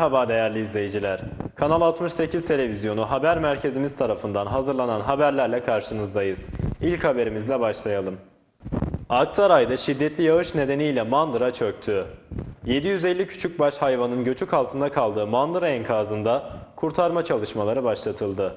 Merhaba değerli izleyiciler. Kanal 68 Televizyonu haber merkezimiz tarafından hazırlanan haberlerle karşınızdayız. İlk haberimizle başlayalım. Aksaray'da şiddetli yağış nedeniyle mandıra çöktü. 750 küçükbaş hayvanın göçük altında kaldığı mandıra enkazında kurtarma çalışmaları başlatıldı.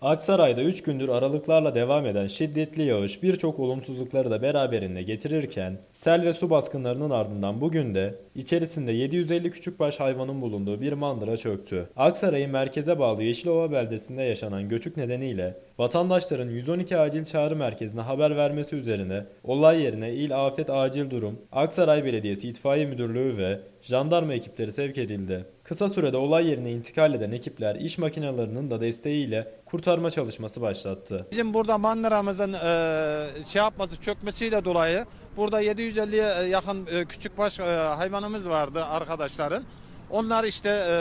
Aksaray'da 3 gündür aralıklarla devam eden şiddetli yağış birçok olumsuzlukları da beraberinde getirirken sel ve su baskınlarının ardından bugün de içerisinde 750 küçükbaş hayvanın bulunduğu bir mandıra çöktü. Aksaray'ın merkeze bağlı Yeşilova beldesinde yaşanan göçük nedeniyle vatandaşların 112 acil çağrı merkezine haber vermesi üzerine olay yerine İl Afet Acil Durum, Aksaray Belediyesi İtfaiye Müdürlüğü ve jandarma ekipleri sevk edildi. Kısa sürede olay yerine intikal eden ekipler iş makinelerinin da desteğiyle kurtarma çalışması başlattı. Bizim burada mandıramızın e, şey yapması çökmesiyle dolayı burada 750'ye yakın e, küçükbaş e, hayvanımız vardı arkadaşların. Onlar işte e,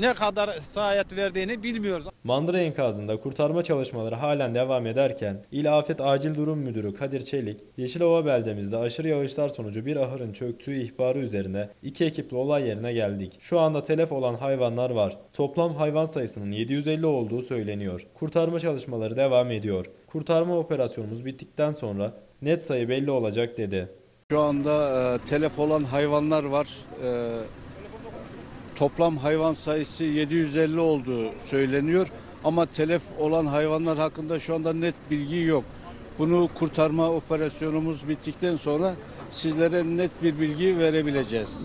ne kadar sahayet verdiğini bilmiyoruz. Mandıra enkazında kurtarma çalışmaları halen devam ederken İl Afet Acil Durum Müdürü Kadir Çelik, Yeşilova beldemizde aşırı yağışlar sonucu bir ahırın çöktüğü ihbarı üzerine iki ekiple olay yerine geldik. Şu anda telef olan hayvanlar var. Toplam hayvan sayısının 750 olduğu söyleniyor. Kurtarma çalışmaları devam ediyor. Kurtarma operasyonumuz bittikten sonra net sayı belli olacak dedi. Şu anda e, telef olan hayvanlar var. E, toplam hayvan sayısı 750 olduğu söyleniyor. Ama telef olan hayvanlar hakkında şu anda net bilgi yok. Bunu kurtarma operasyonumuz bittikten sonra sizlere net bir bilgi verebileceğiz.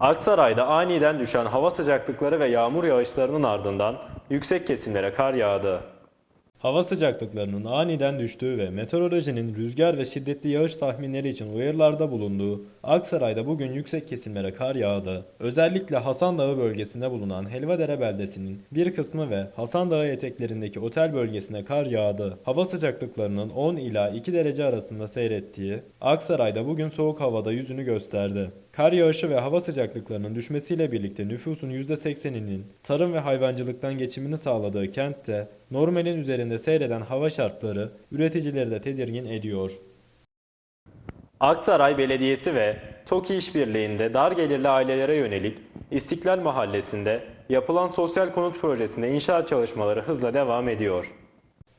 Aksaray'da aniden düşen hava sıcaklıkları ve yağmur yağışlarının ardından yüksek kesimlere kar yağdı. Hava sıcaklıklarının aniden düştüğü ve meteorolojinin rüzgar ve şiddetli yağış tahminleri için uyarılarda bulunduğu Aksaray'da bugün yüksek kesimlere kar yağdı. Özellikle Hasan Dağı bölgesinde bulunan Helvadere beldesinin bir kısmı ve Hasan Dağı eteklerindeki otel bölgesine kar yağdı. Hava sıcaklıklarının 10 ila 2 derece arasında seyrettiği Aksaray'da bugün soğuk havada yüzünü gösterdi. Kar yağışı ve hava sıcaklıklarının düşmesiyle birlikte nüfusun %80'inin tarım ve hayvancılıktan geçimini sağladığı kentte normalin üzerinde seyreden hava şartları üreticileri de tedirgin ediyor. Aksaray Belediyesi ve TOKİ işbirliğinde dar gelirli ailelere yönelik İstiklal Mahallesi'nde yapılan sosyal konut projesinde inşaat çalışmaları hızla devam ediyor.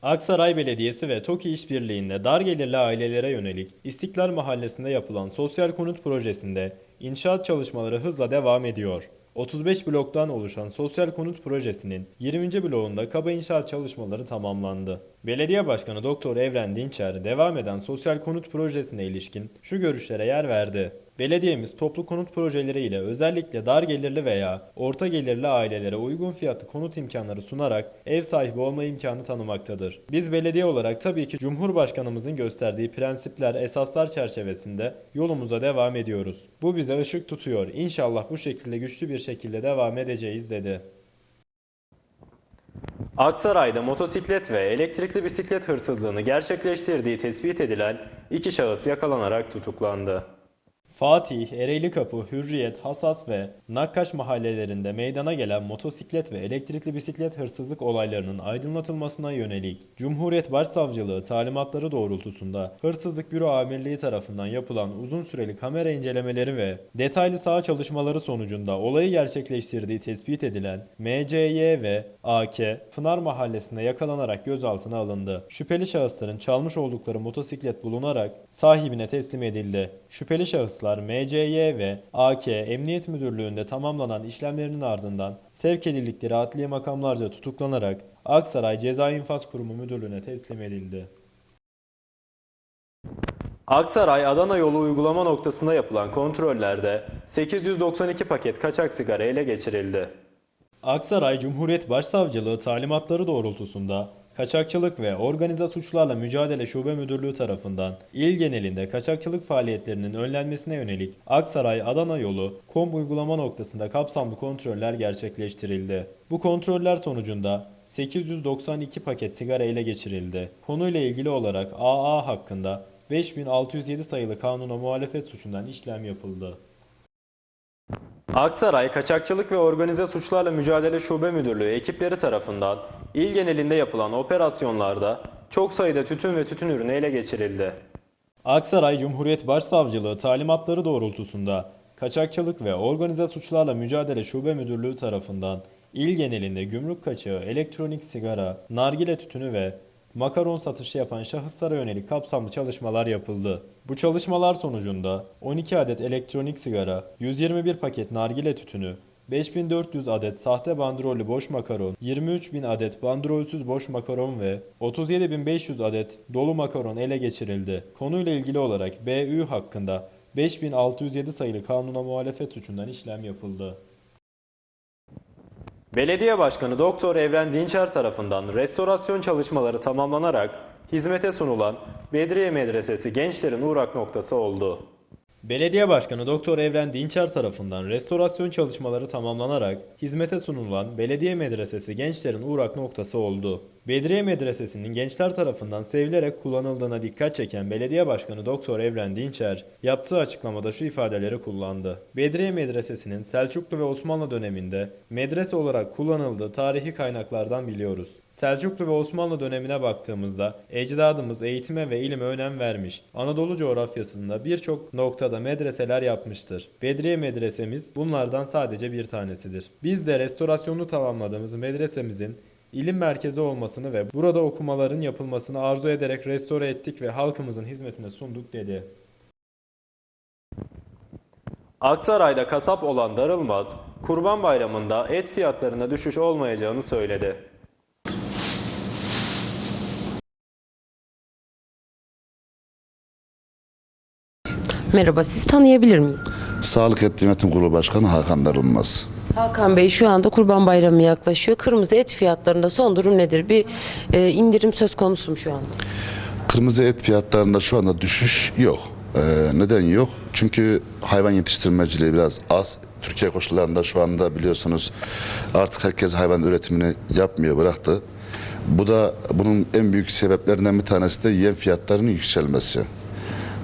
Aksaray Belediyesi ve TOKİ işbirliğinde dar gelirli ailelere yönelik İstiklal Mahallesi'nde yapılan sosyal konut projesinde inşaat çalışmaları hızla devam ediyor. 35 bloktan oluşan sosyal konut projesinin 20. bloğunda kaba inşaat çalışmaları tamamlandı. Belediye Başkanı Doktor Evren Dinçer devam eden sosyal konut projesine ilişkin şu görüşlere yer verdi. Belediyemiz toplu konut projeleriyle özellikle dar gelirli veya orta gelirli ailelere uygun fiyatlı konut imkanları sunarak ev sahibi olma imkanı tanımaktadır. Biz belediye olarak tabii ki Cumhurbaşkanımızın gösterdiği prensipler, esaslar çerçevesinde yolumuza devam ediyoruz. Bu bize ışık tutuyor. İnşallah bu şekilde güçlü bir şekilde devam edeceğiz dedi. Aksaray'da motosiklet ve elektrikli bisiklet hırsızlığını gerçekleştirdiği tespit edilen iki şahıs yakalanarak tutuklandı. Fatih, Ereğlikapı, Hürriyet, Hasas ve Nakkaş mahallelerinde meydana gelen motosiklet ve elektrikli bisiklet hırsızlık olaylarının aydınlatılmasına yönelik Cumhuriyet Başsavcılığı talimatları doğrultusunda Hırsızlık Büro Amirliği tarafından yapılan uzun süreli kamera incelemeleri ve detaylı saha çalışmaları sonucunda olayı gerçekleştirdiği tespit edilen MCY ve AK, Pınar Mahallesi'nde yakalanarak gözaltına alındı. Şüpheli şahısların çalmış oldukları motosiklet bulunarak sahibine teslim edildi. Şüpheli şahıslar MCY ve AK Emniyet Müdürlüğü'nde tamamlanan işlemlerinin ardından sevk edildikleri adliye makamlarca tutuklanarak Aksaray Ceza İnfaz Kurumu Müdürlüğü'ne teslim edildi. Aksaray Adana yolu uygulama noktasında yapılan kontrollerde 892 paket kaçak sigara ele geçirildi. Aksaray Cumhuriyet Başsavcılığı talimatları doğrultusunda Kaçakçılık ve Organize Suçlarla Mücadele Şube Müdürlüğü tarafından il genelinde kaçakçılık faaliyetlerinin önlenmesine yönelik Aksaray-Adana yolu KOM uygulama noktasında kapsamlı kontroller gerçekleştirildi. Bu kontroller sonucunda 892 paket sigara ele geçirildi. Konuyla ilgili olarak AA hakkında 5607 sayılı kanuna muhalefet suçundan işlem yapıldı. Aksaray Kaçakçılık ve Organize Suçlarla Mücadele Şube Müdürlüğü ekipleri tarafından il genelinde yapılan operasyonlarda çok sayıda tütün ve tütün ürünü ele geçirildi. Aksaray Cumhuriyet Başsavcılığı talimatları doğrultusunda Kaçakçılık ve Organize Suçlarla Mücadele Şube Müdürlüğü tarafından il genelinde gümrük kaçağı, elektronik sigara, nargile tütünü ve makaron satışı yapan şahıslara yönelik kapsamlı çalışmalar yapıldı. Bu çalışmalar sonucunda 12 adet elektronik sigara, 121 paket nargile tütünü, 5400 adet sahte bandrollü boş makaron, 23000 adet bandrolsüz boş makaron ve 37500 adet dolu makaron ele geçirildi. Konuyla ilgili olarak BÜ hakkında 5607 sayılı kanuna muhalefet suçundan işlem yapıldı. Belediye Başkanı Doktor Evren Dinçer tarafından restorasyon çalışmaları tamamlanarak hizmete sunulan Bedriye Medresesi gençlerin uğrak noktası oldu. Belediye Başkanı Doktor Evren Dinçer tarafından restorasyon çalışmaları tamamlanarak hizmete sunulan Belediye Medresesi gençlerin uğrak noktası oldu. Bedriye Medresesi'nin gençler tarafından sevilerek kullanıldığına dikkat çeken Belediye Başkanı Doktor Evren Dinçer yaptığı açıklamada şu ifadeleri kullandı. Bedriye Medresesi'nin Selçuklu ve Osmanlı döneminde medrese olarak kullanıldığı tarihi kaynaklardan biliyoruz. Selçuklu ve Osmanlı dönemine baktığımızda ecdadımız eğitime ve ilime önem vermiş. Anadolu coğrafyasında birçok noktada medreseler yapmıştır. Bedriye Medresemiz bunlardan sadece bir tanesidir. Biz de restorasyonu tamamladığımız medresemizin ilim merkezi olmasını ve burada okumaların yapılmasını arzu ederek restore ettik ve halkımızın hizmetine sunduk dedi. Aksaray'da kasap olan Darılmaz, Kurban Bayramı'nda et fiyatlarında düşüş olmayacağını söyledi. Merhaba, sizi tanıyabilir miyiz? Sağlık Et Yönetim Kurulu Başkanı Hakan Darılmaz. Hakan Bey şu anda Kurban Bayramı yaklaşıyor. Kırmızı et fiyatlarında son durum nedir? Bir e, indirim söz konusu mu şu anda? Kırmızı et fiyatlarında şu anda düşüş yok. Ee, neden yok? Çünkü hayvan yetiştirmeciliği biraz az. Türkiye koşullarında şu anda biliyorsunuz artık herkes hayvan üretimini yapmıyor, bıraktı. Bu da bunun en büyük sebeplerinden bir tanesi de yem fiyatlarının yükselmesi.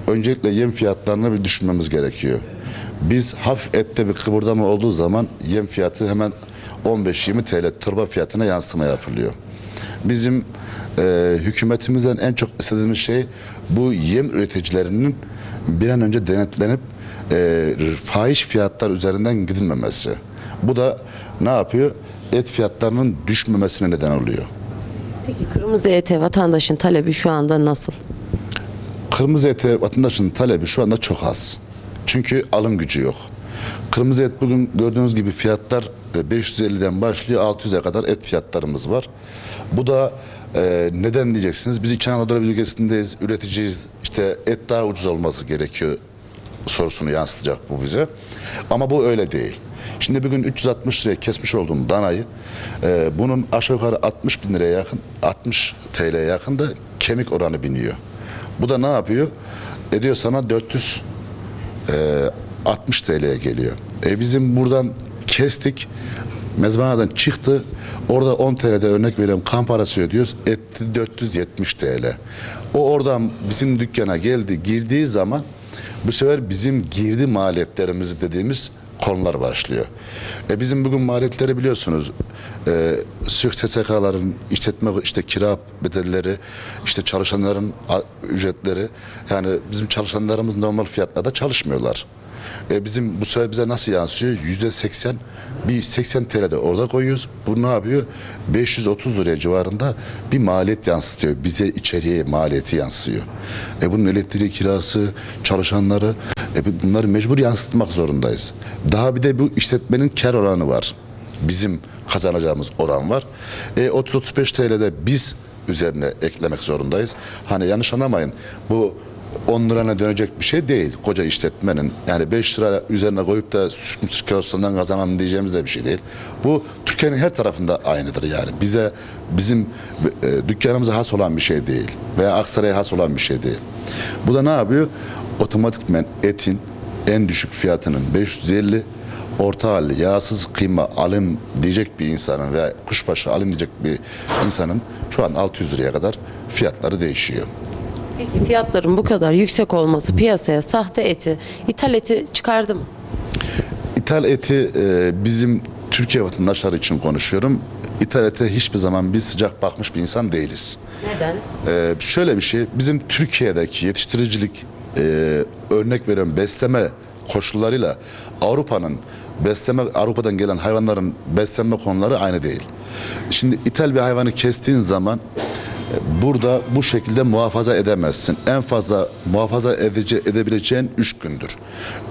Öncelikle yem fiyatlarını bir düşünmemiz gerekiyor. Biz hafif ette bir kıvırdama olduğu zaman yem fiyatı hemen 15-20 TL torba fiyatına yansıma yapılıyor. Bizim e, hükümetimizden en çok istediğimiz şey bu yem üreticilerinin bir an önce denetlenip e, fahiş fiyatlar üzerinden gidilmemesi. Bu da ne yapıyor? Et fiyatlarının düşmemesine neden oluyor. Peki kırmızı ete vatandaşın talebi şu anda nasıl? Kırmızı ete vatandaşın talebi şu anda çok az. Çünkü alım gücü yok. Kırmızı et bugün gördüğünüz gibi fiyatlar e, 550'den başlıyor 600'e kadar et fiyatlarımız var. Bu da e, neden diyeceksiniz? Biz İç Anadolu bölgesindeyiz, üreticiyiz. İşte et daha ucuz olması gerekiyor sorusunu yansıtacak bu bize. Ama bu öyle değil. Şimdi bugün 360 liraya kesmiş olduğum danayı e, bunun aşağı yukarı 60 bin liraya yakın 60 TL'ye yakın da kemik oranı biniyor. Bu da ne yapıyor? Ediyor sana 400 e, 60 TL'ye geliyor. E bizim buradan kestik. Mezbanadan çıktı. Orada 10 TL'de örnek veriyorum kan parası ödüyoruz. Etti 470 TL. O oradan bizim dükkana geldi girdiği zaman bu sefer bizim girdi maliyetlerimizi dediğimiz konular başlıyor. E bizim bugün maliyetleri biliyorsunuz. E, SSK'ların işletme işte kira bedelleri, işte çalışanların ücretleri yani bizim çalışanlarımız normal fiyatlarda çalışmıyorlar. E bizim bu sefer bize nasıl yansıyor? Yüzde seksen, bir 80 TL de orada koyuyoruz. Bu ne yapıyor? 530 liraya civarında bir maliyet yansıtıyor. Bize içeriye maliyeti yansıyor. E bunun elektriği kirası, çalışanları, e bunları mecbur yansıtmak zorundayız. Daha bir de bu işletmenin kar oranı var. Bizim kazanacağımız oran var. E 30-35 TL'de biz üzerine eklemek zorundayız. Hani yanlış anlamayın. Bu 10 lirana dönecek bir şey değil koca işletmenin. Yani 5 lira üzerine koyup da süt kilosundan kazanan diyeceğimiz de bir şey değil. Bu Türkiye'nin her tarafında aynıdır yani. Bize bizim e, dükkanımıza has olan bir şey değil veya Aksaray'a has olan bir şey değil. Bu da ne yapıyor? Otomatikmen etin en düşük fiyatının 550 orta halli yağsız kıyma alın diyecek bir insanın veya kuşbaşı alın diyecek bir insanın şu an 600 liraya kadar fiyatları değişiyor. Peki fiyatların bu kadar yüksek olması piyasaya sahte eti, ithal eti çıkardı mı? İthal eti e, bizim Türkiye vatandaşları için konuşuyorum. ithalate hiçbir zaman biz sıcak bakmış bir insan değiliz. Neden? Ee, şöyle bir şey, bizim Türkiye'deki yetiştiricilik e, örnek veriyorum besleme koşullarıyla Avrupa'nın besleme Avrupa'dan gelen hayvanların beslenme konuları aynı değil. Şimdi ithal bir hayvanı kestiğin zaman e, burada bu şekilde muhafaza edemezsin. En fazla muhafaza edici, edebileceğin 3 gündür.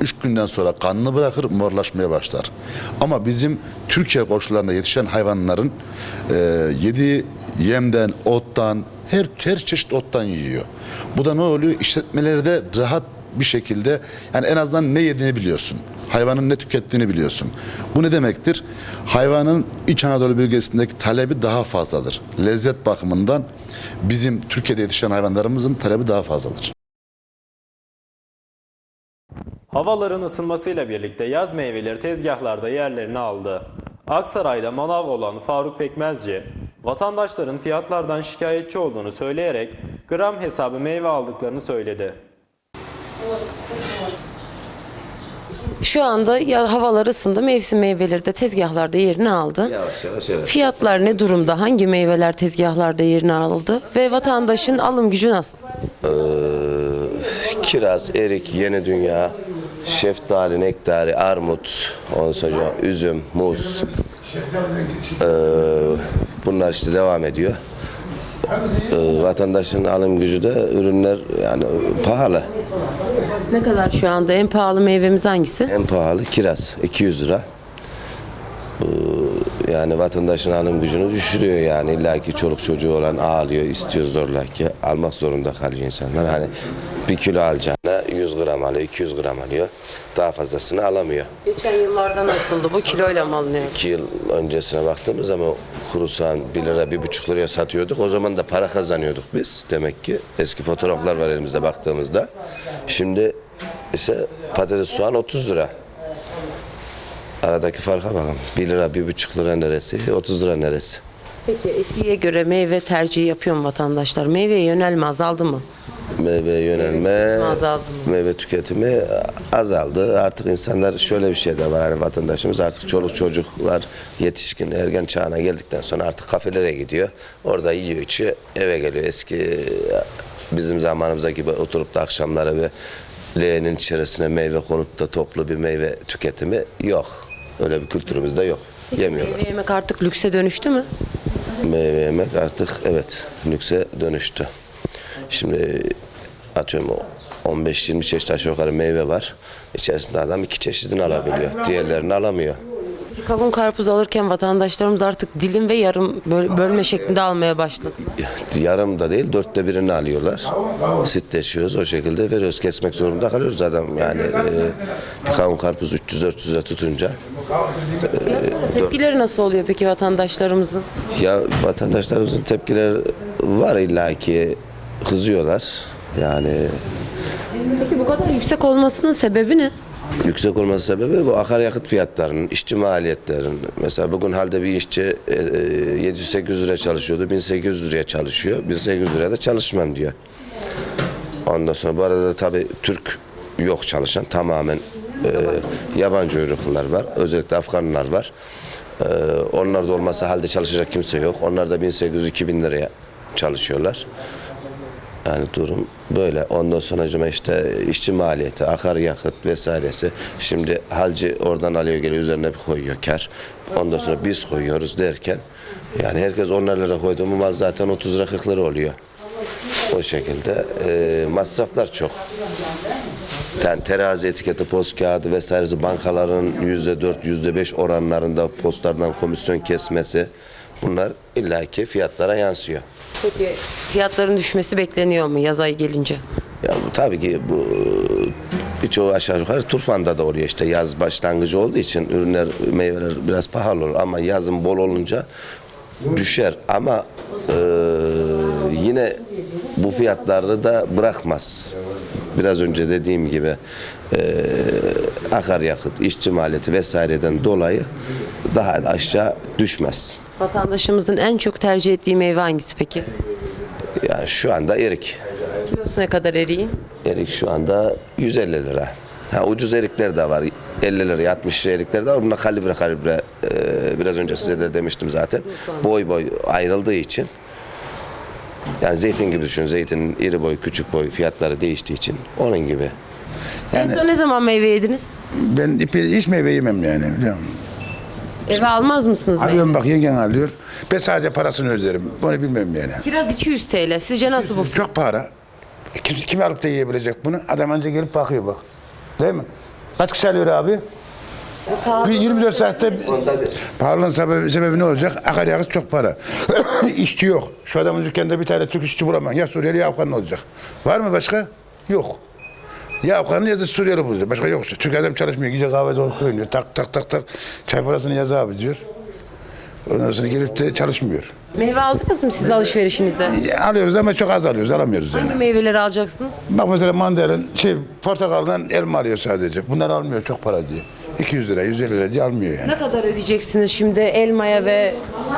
3 günden sonra kanını bırakır, morlaşmaya başlar. Ama bizim Türkiye koşullarında yetişen hayvanların e, yediği yemden, ottan, her her çeşit ottan yiyor. Bu da ne oluyor? İşletmeleri de rahat bir şekilde yani en azından ne yediğini biliyorsun. Hayvanın ne tükettiğini biliyorsun. Bu ne demektir? Hayvanın İç Anadolu bölgesindeki talebi daha fazladır. Lezzet bakımından bizim Türkiye'de yetişen hayvanlarımızın talebi daha fazladır. Havaların ısınmasıyla birlikte yaz meyveleri tezgahlarda yerlerini aldı. Aksaray'da manav olan Faruk Pekmezci, vatandaşların fiyatlardan şikayetçi olduğunu söyleyerek gram hesabı meyve aldıklarını söyledi. Şu anda ya havalar ısındı, mevsim meyveleri de tezgahlarda yerini aldı. Yavaş yavaş evet. Fiyatlar ne durumda? Hangi meyveler tezgahlarda yerini aldı? Ve vatandaşın alım gücü nasıl? Ee, kiraz, erik, yeni dünya, şeftali, nektari, armut, ondan sonra üzüm, muz. Ee, bunlar işte devam ediyor. Ee, vatandaşın alım gücü de ürünler yani pahalı. Ne kadar şu anda en pahalı meyvemiz hangisi? En pahalı kiraz 200 lira. Yani vatandaşın alım gücünü düşürüyor yani illa ki çoluk çocuğu olan ağlıyor istiyor zorla ki almak zorunda kalıyor insanlar hani bir kilo alacağına 100 gram alıyor 200 gram alıyor daha fazlasını alamıyor. Geçen yıllarda nasıldı? Bu kiloyla mı alınıyor? 2 yıl öncesine baktığımız zaman kuru soğan 1 lira 1,5 liraya satıyorduk o zaman da para kazanıyorduk biz demek ki eski fotoğraflar var elimizde baktığımızda şimdi ise patates soğan 30 lira. Aradaki farka bakın. 1 lira, 1,5 lira neresi, 30 lira neresi? Peki eskiye göre meyve tercihi yapıyor mu vatandaşlar? Meyveye yönelme azaldı mı? Meyve yönelme, tüketimi azaldı mı? meyve tüketimi azaldı. Artık insanlar şöyle bir şey de var hani vatandaşımız artık çoluk çocuklar yetişkin ergen çağına geldikten sonra artık kafelere gidiyor. Orada yiyor içiyor eve geliyor. Eski bizim zamanımıza gibi oturup da akşamları bir leğenin içerisine meyve konup da toplu bir meyve tüketimi yok. Öyle bir kültürümüzde yok. Yemiyorlar. Meyve yemek artık lükse dönüştü mü? Meyve yemek artık evet lükse dönüştü. Şimdi atıyorum o 15-20 çeşit aşağı yukarı meyve var. İçerisinde adam iki çeşidini alabiliyor. Diğerlerini alamıyor. Kavun karpuz alırken vatandaşlarımız artık dilim ve yarım böl- bölme şeklinde almaya başladı. Yarım da değil dörtte birini alıyorlar. Sitleşiyoruz o şekilde veriyoruz. Kesmek zorunda kalıyoruz adam yani e, bir kavun karpuz 300-400'e tutunca. Tepkileri nasıl oluyor peki vatandaşlarımızın? Ya vatandaşlarımızın tepkileri var illaki kızıyorlar. Yani Peki bu kadar yüksek olmasının sebebi ne? Yüksek olması sebebi bu akaryakıt fiyatlarının, işçi maliyetlerin. Mesela bugün halde bir işçi e, e, 700-800 lira çalışıyordu, 1800 liraya çalışıyor. 1800 liraya da çalışmam diyor. Ondan sonra bu arada da tabii Türk yok çalışan tamamen e, yabancı uyruklular var. Özellikle Afganlar var. E, onlar da olmasa halde çalışacak kimse yok. Onlar da 1800-2000 liraya çalışıyorlar. Yani durum böyle. Ondan sonra işte işçi maliyeti, akaryakıt vesairesi. Şimdi halci oradan alıyor geliyor üzerine bir koyuyor kar. Ondan sonra biz koyuyoruz derken yani herkes 10 lira koydu mu mal zaten 30 lira 40 lira oluyor. O şekilde e, masraflar çok. Yani terazi etiketi, post kağıdı vesairesi bankaların yüzde dört, yüzde beş oranlarında postlardan komisyon kesmesi bunlar illaki fiyatlara yansıyor. Peki fiyatların düşmesi bekleniyor mu yaz ayı gelince? Ya bu tabii ki bu birçoğu aşağı yukarı Turfan'da da oluyor işte yaz başlangıcı olduğu için ürünler meyveler biraz pahalı olur ama yazın bol olunca düşer ama e, yine bu fiyatları da bırakmaz. Biraz önce dediğim gibi e, akaryakıt, işçi maliyeti vesaireden dolayı daha da aşağı düşmez. Vatandaşımızın en çok tercih ettiği meyve hangisi peki? Yani şu anda erik. Kilosu ne kadar eriğin? Erik şu anda 150 lira. Ha, ucuz erikler de var. 50 liraya 60 liralıkları da var. Bunlar kalibre kalibre e, biraz önce size de demiştim zaten. Boy boy ayrıldığı için yani zeytin gibi düşünün. Zeytinin iri boy, küçük boy fiyatları değiştiği için onun gibi. En son ne zaman meyve yediniz? Ben ipi, hiç meyve yemem yani. Eve almaz mısınız meyve? Alıyorum bak yengen alıyor. Ben sadece parasını öderim. Onu bilmem yani. Kiraz 200 TL. Sizce nasıl bu fiyat? Çok para. Kim, kim alıp da yiyebilecek bunu? Adam önce gelip bakıyor bak. Değil mi? Kaç kişi alıyor abi? Bir 24 saatte pahalılığın sebebi, sebebi ne olacak? Akaryakıt çok para. işçi yok. Şu adamın dükkanında bir tane Türk işçi bulamam. Ya Suriyeli ya Afgan olacak. Var mı başka? Yok. Ya Afgan'ın yazı Suriyeli bulacak. Başka yok. Çünkü adam çalışmıyor. Gece kahvede oynuyor. Tak tak tak tak. Çay parasını yazı abi diyor. Ondan sonra gelip de çalışmıyor. Meyve aldınız mı siz alışverişinizde? Ya Alıyoruz ama çok az alıyoruz. Alamıyoruz yani. Hangi meyveleri alacaksınız? Bak mesela mandalin, şey, portakaldan elma alıyor sadece. Bunlar almıyor çok para diye. 200 lira, 150 lira diye almıyor yani. Ne kadar ödeyeceksiniz şimdi elmaya ve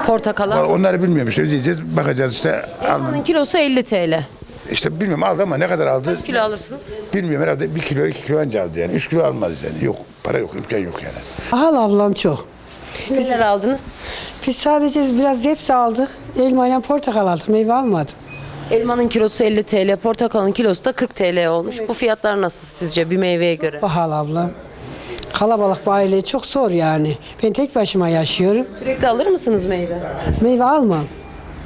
portakala? Onları bilmiyorum işte ödeyeceğiz. Bakacağız işte. Alma. Elmanın kilosu 50 TL. İşte bilmiyorum aldı ama ne kadar aldı Kaç kilo alırsınız? bilmiyorum. Herhalde 1 kilo 2 kilo anca aldı yani. 3 kilo almaz yani. Yok para yok imkan yok yani. Pahalı ablam çok. Neler aldınız? Biz sadece biraz hepsi aldık. Elma ile portakal aldık. Meyve almadım. Elmanın kilosu 50 TL, portakalın kilosu da 40 TL olmuş. Bu fiyatlar nasıl sizce bir meyveye göre? Pahalı ablam. Kalabalık bir aile çok zor yani. Ben tek başıma yaşıyorum. Sürekli alır mısınız meyve? Meyve almam.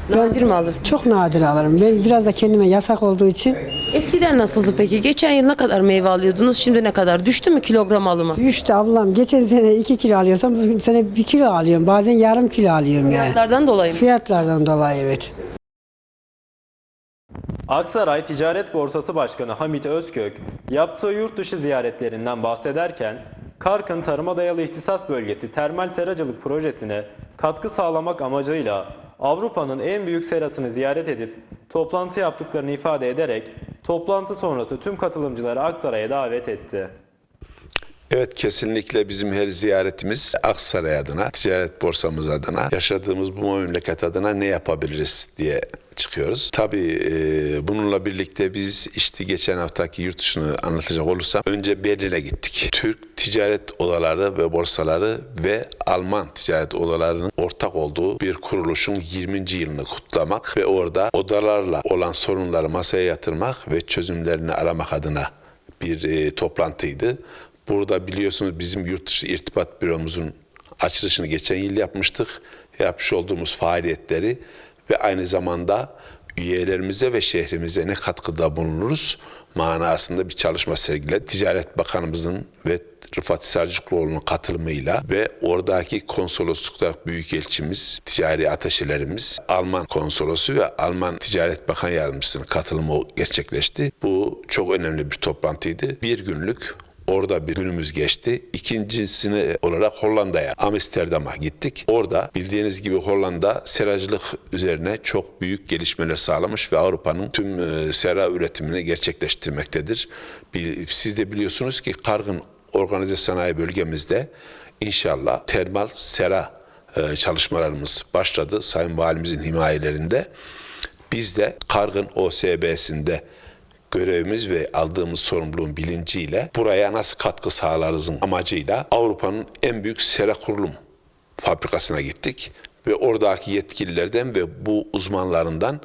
Nadir mi alırsınız? Çok nadir alırım. Ben biraz da kendime yasak olduğu için Eskiden nasıldı peki? Geçen yıl ne kadar meyve alıyordunuz? Şimdi ne kadar? Düştü mü kilogram alımı? düştü ablam. Geçen sene 2 kilo alıyorsam bu sene 1 kilo alıyorum. Bazen yarım kilo alıyorum yani. Fiyatlardan dolayı mı? Fiyatlardan dolayı evet. Aksaray Ticaret Borsası Başkanı Hamit Özkök yaptığı yurt dışı ziyaretlerinden bahsederken Karkın Tarıma Dayalı İhtisas Bölgesi Termal Seracılık Projesi'ne katkı sağlamak amacıyla Avrupa'nın en büyük serasını ziyaret edip toplantı yaptıklarını ifade ederek toplantı sonrası tüm katılımcıları Aksaray'a davet etti. Evet kesinlikle bizim her ziyaretimiz Aksaray adına, ticaret borsamız adına, yaşadığımız bu memleket adına ne yapabiliriz diye çıkıyoruz. Tabii e, bununla birlikte biz işte geçen haftaki yurt dışını anlatacak olursam önce Berlin'e gittik. Türk ticaret odaları ve borsaları ve Alman ticaret odalarının ortak olduğu bir kuruluşun 20. yılını kutlamak ve orada odalarla olan sorunları masaya yatırmak ve çözümlerini aramak adına bir e, toplantıydı. Burada biliyorsunuz bizim yurt dışı irtibat büromuzun açılışını geçen yıl yapmıştık. Yapmış olduğumuz faaliyetleri ve aynı zamanda üyelerimize ve şehrimize ne katkıda bulunuruz manasında bir çalışma sergiledi. Ticaret Bakanımızın ve Rıfat Sarcıklıoğlu'nun katılımıyla ve oradaki konsoloslukta büyükelçimiz, ticari ateşelerimiz, Alman konsolosu ve Alman Ticaret Bakan Yardımcısının katılımı gerçekleşti. Bu çok önemli bir toplantıydı. Bir günlük Orada bir günümüz geçti. İkincisini olarak Hollanda'ya, Amsterdam'a gittik. Orada bildiğiniz gibi Hollanda seracılık üzerine çok büyük gelişmeler sağlamış ve Avrupa'nın tüm e, sera üretimini gerçekleştirmektedir. Siz de biliyorsunuz ki Kargın Organize Sanayi Bölgemizde inşallah termal sera e, çalışmalarımız başladı. Sayın Valimizin himayelerinde. Biz de Kargın OSB'sinde görevimiz ve aldığımız sorumluluğun bilinciyle buraya nasıl katkı sağlarızın amacıyla Avrupa'nın en büyük sera kurulum fabrikasına gittik ve oradaki yetkililerden ve bu uzmanlarından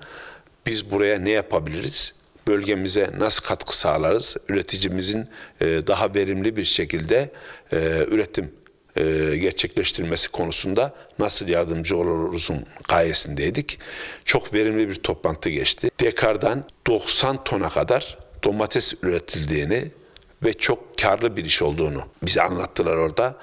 biz buraya ne yapabiliriz? Bölgemize nasıl katkı sağlarız? Üreticimizin e, daha verimli bir şekilde e, üretim e, gerçekleştirmesi konusunda nasıl yardımcı oluruzun gayesindeydik. Çok verimli bir toplantı geçti. Dekardan 90 tona kadar domates üretildiğini ve çok karlı bir iş olduğunu bize anlattılar orada.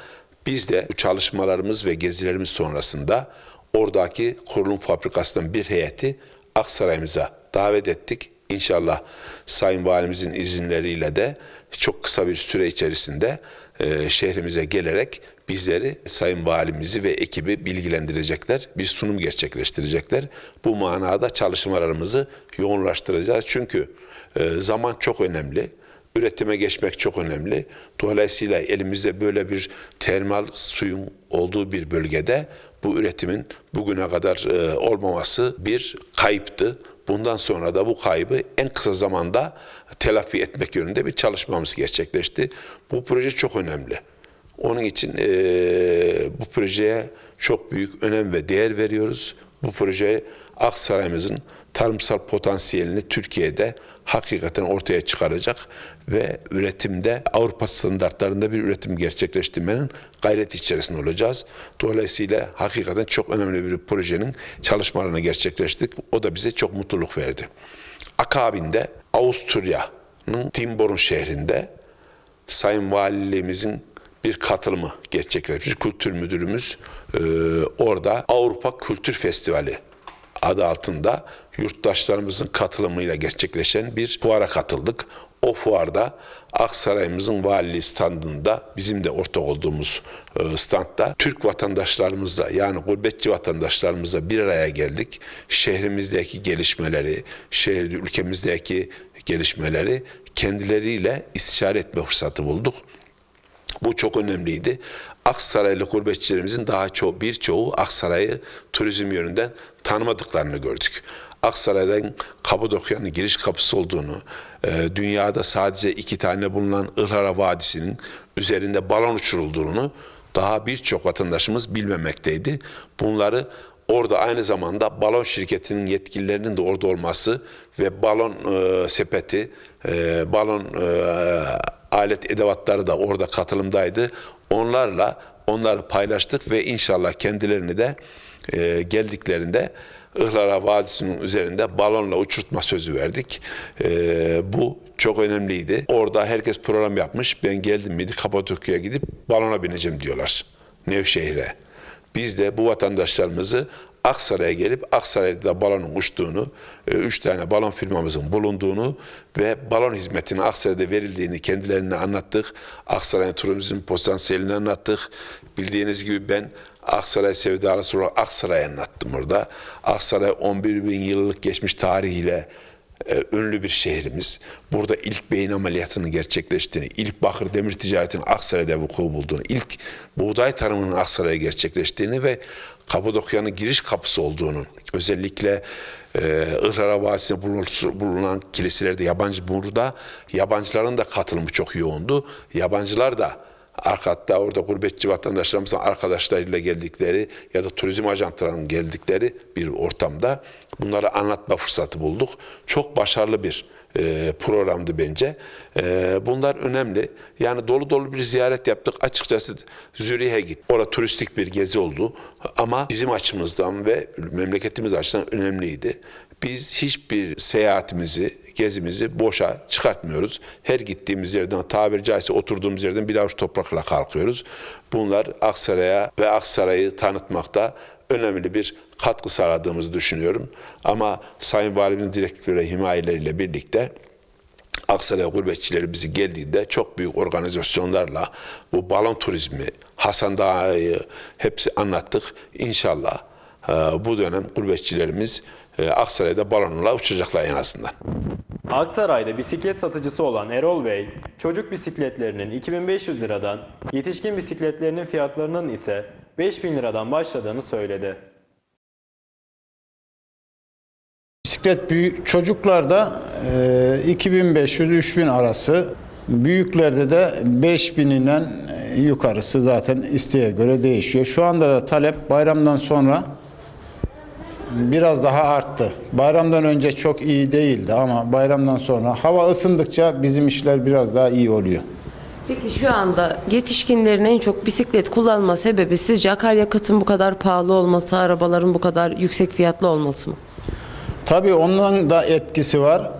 Biz de çalışmalarımız ve gezilerimiz sonrasında oradaki kurulum fabrikasından bir heyeti Aksaray'ımıza davet ettik. İnşallah Sayın Valimizin izinleriyle de çok kısa bir süre içerisinde e, şehrimize gelerek bizleri Sayın Valimizi ve ekibi bilgilendirecekler. Bir sunum gerçekleştirecekler. Bu manada çalışmalarımızı yoğunlaştıracağız. Çünkü e, zaman çok önemli. Üretime geçmek çok önemli. Dolayısıyla elimizde böyle bir termal suyun olduğu bir bölgede bu üretimin bugüne kadar e, olmaması bir kayıptı. Bundan sonra da bu kaybı en kısa zamanda telafi etmek yönünde bir çalışmamız gerçekleşti. Bu proje çok önemli. Onun için e, bu projeye çok büyük önem ve değer veriyoruz. Bu proje Aksaray'ımızın tarımsal potansiyelini Türkiye'de hakikaten ortaya çıkaracak ve üretimde Avrupa standartlarında bir üretim gerçekleştirmenin gayreti içerisinde olacağız. Dolayısıyla hakikaten çok önemli bir projenin çalışmalarını gerçekleştirdik. O da bize çok mutluluk verdi. Akabinde Avusturya'nın Timborn şehrinde Sayın Valiliğimizin bir katılımı gerçekleşmiş. Kültür Müdürümüz e, orada Avrupa Kültür Festivali adı altında yurttaşlarımızın katılımıyla gerçekleşen bir fuara katıldık. O fuarda Aksaray'ımızın valiliği standında bizim de ortak olduğumuz e, standda Türk vatandaşlarımızla yani gurbetçi vatandaşlarımızla bir araya geldik. Şehrimizdeki gelişmeleri, şehir ülkemizdeki gelişmeleri kendileriyle istişare etme fırsatı bulduk. Bu çok önemliydi. Aksaraylı gurbetçilerimizin daha çok birçoğu Aksaray'ı turizm yönünden tanımadıklarını gördük. Aksaray'dan Kapadokya'nın giriş kapısı olduğunu, e, dünyada sadece iki tane bulunan Ihlara Vadisi'nin üzerinde balon uçurulduğunu daha birçok vatandaşımız bilmemekteydi. Bunları Orada aynı zamanda balon şirketinin yetkililerinin de orada olması ve balon e, sepeti, e, balon e, alet edevatları da orada katılımdaydı. Onlarla onları paylaştık ve inşallah kendilerini de e, geldiklerinde Ihlara Vadisi'nin üzerinde balonla uçurtma sözü verdik. E, bu çok önemliydi. Orada herkes program yapmış. Ben geldim miydi Kapadokya'ya gidip balona bineceğim diyorlar. Nevşehir'e. Biz de bu vatandaşlarımızı Aksaray'a gelip Aksaray'da da balonun uçtuğunu, e, üç tane balon firmamızın bulunduğunu ve balon hizmetinin Aksaray'da verildiğini kendilerine anlattık. Aksaray'ın turizm potansiyelini anlattık. Bildiğiniz gibi ben Aksaray sevdalısı olarak Aksaray'ı anlattım orada. Aksaray 11 bin yıllık geçmiş tarihiyle e, ünlü bir şehrimiz. Burada ilk beyin ameliyatının gerçekleştiğini, ilk bakır demir ticaretinin Aksaray'da vuku bulduğunu, ilk buğday tarımının Aksaray'da gerçekleştiğini ve Kapadokya'nın giriş kapısı olduğunu, özellikle e, Ihlara Vadisi'nde bulunan kiliselerde yabancı burada yabancıların da katılımı çok yoğundu. Yabancılar da Hatta orada gurbetçi vatandaşlarımızın arkadaşlarıyla geldikleri ya da turizm ajantlarının geldikleri bir ortamda bunları anlatma fırsatı bulduk. Çok başarılı bir e, programdı bence. E, bunlar önemli. Yani dolu dolu bir ziyaret yaptık. Açıkçası Zürih'e git. Orada turistik bir gezi oldu. Ama bizim açımızdan ve memleketimiz açısından önemliydi. Biz hiçbir seyahatimizi, gezimizi boşa çıkartmıyoruz. Her gittiğimiz yerden tabiri caizse oturduğumuz yerden bir avuç toprakla kalkıyoruz. Bunlar Aksaray'a ve Aksaray'ı tanıtmakta önemli bir katkı sağladığımızı düşünüyorum. Ama Sayın Valimizin direktifleri ve himayeleriyle birlikte Aksaray gurbetçileri bizi geldiğinde çok büyük organizasyonlarla bu balon turizmi, Hasan Dağı'yı hepsi anlattık. İnşallah e, bu dönem gurbetçilerimiz e, Aksaray'da balonla uçacaklar en azından. Aksaray'da bisiklet satıcısı olan Erol Bey, çocuk bisikletlerinin 2500 liradan, yetişkin bisikletlerinin fiyatlarının ise 5000 liradan başladığını söyledi. Bisiklet büyük çocuklarda e, 2500-3000 arası, büyüklerde de 5000 ile yukarısı zaten isteğe göre değişiyor. Şu anda da talep bayramdan sonra biraz daha arttı. Bayramdan önce çok iyi değildi ama bayramdan sonra hava ısındıkça bizim işler biraz daha iyi oluyor. Peki şu anda yetişkinlerin en çok bisiklet kullanma sebebi sizce akaryakıtın bu kadar pahalı olması, arabaların bu kadar yüksek fiyatlı olması mı? Tabii ondan da etkisi var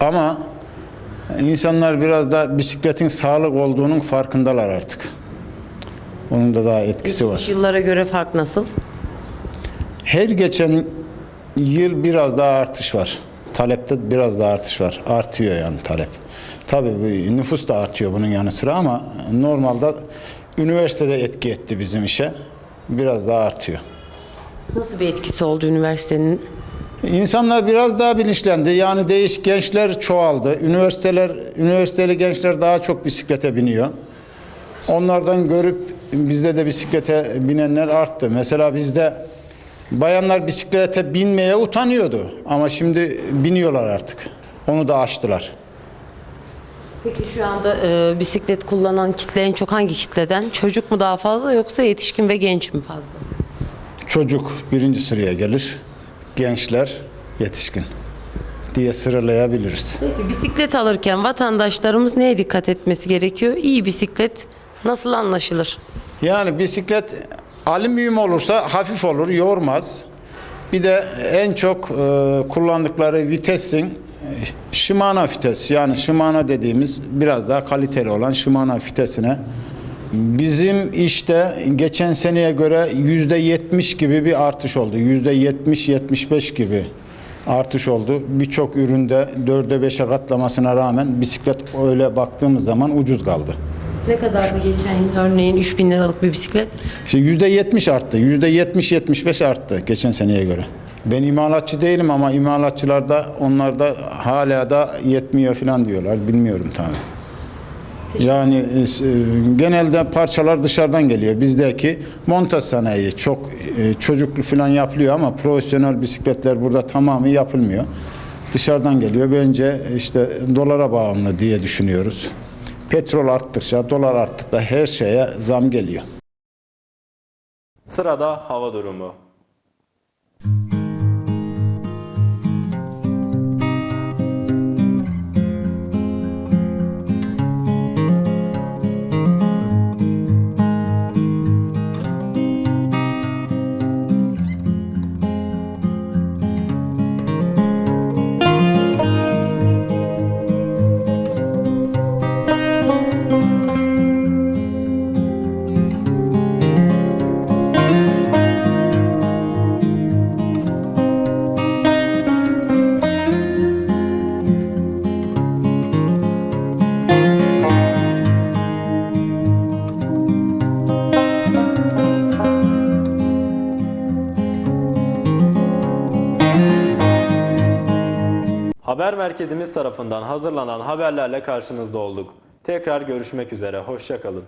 ama insanlar biraz da bisikletin sağlık olduğunun farkındalar artık. Onun da daha etkisi var. Yıllara göre fark nasıl? Her geçen yıl biraz daha artış var. Talepte biraz daha artış var. Artıyor yani talep. Tabii nüfus da artıyor bunun yanı sıra ama normalde üniversitede etki etti bizim işe. Biraz daha artıyor. Nasıl bir etkisi oldu üniversitenin? İnsanlar biraz daha bilinçlendi. Yani değiş gençler çoğaldı. Üniversiteler, üniversiteli gençler daha çok bisiklete biniyor. Onlardan görüp bizde de bisiklete binenler arttı. Mesela bizde bayanlar bisiklete binmeye utanıyordu. Ama şimdi biniyorlar artık. Onu da aştılar. Peki şu anda e, bisiklet kullanan kitle en çok hangi kitleden? Çocuk mu daha fazla yoksa yetişkin ve genç mi fazla? Çocuk birinci sıraya gelir, gençler yetişkin diye sıralayabiliriz. Peki bisiklet alırken vatandaşlarımız neye dikkat etmesi gerekiyor? İyi bisiklet nasıl anlaşılır? Yani bisiklet alüminyum olursa hafif olur, yormaz. Bir de en çok e, kullandıkları vitesin e, Shimano vites yani Shimano dediğimiz biraz daha kaliteli olan Shimano vitesine bizim işte geçen seneye göre yüzde yetmiş gibi bir artış oldu. Yüzde yetmiş yetmiş beş gibi artış oldu. Birçok üründe dörde beşe katlamasına rağmen bisiklet öyle baktığımız zaman ucuz kaldı. Ne kadardı geçen yıl örneğin 3000 liralık bir bisiklet? Yüzde yetmiş arttı. Yüzde yetmiş yetmiş beş arttı geçen seneye göre. Ben imalatçı değilim ama imalatçılarda onlarda hala da yetmiyor falan diyorlar. Bilmiyorum tabii. Yani e, genelde parçalar dışarıdan geliyor. Bizdeki montaj sanayi çok e, çocuklu falan yapılıyor ama profesyonel bisikletler burada tamamı yapılmıyor. Dışarıdan geliyor. Bence işte dolara bağımlı diye düşünüyoruz. Petrol arttıkça, dolar arttıkça her şeye zam geliyor. Sırada hava durumu. Haber merkezimiz tarafından hazırlanan haberlerle karşınızda olduk. Tekrar görüşmek üzere, hoşçakalın.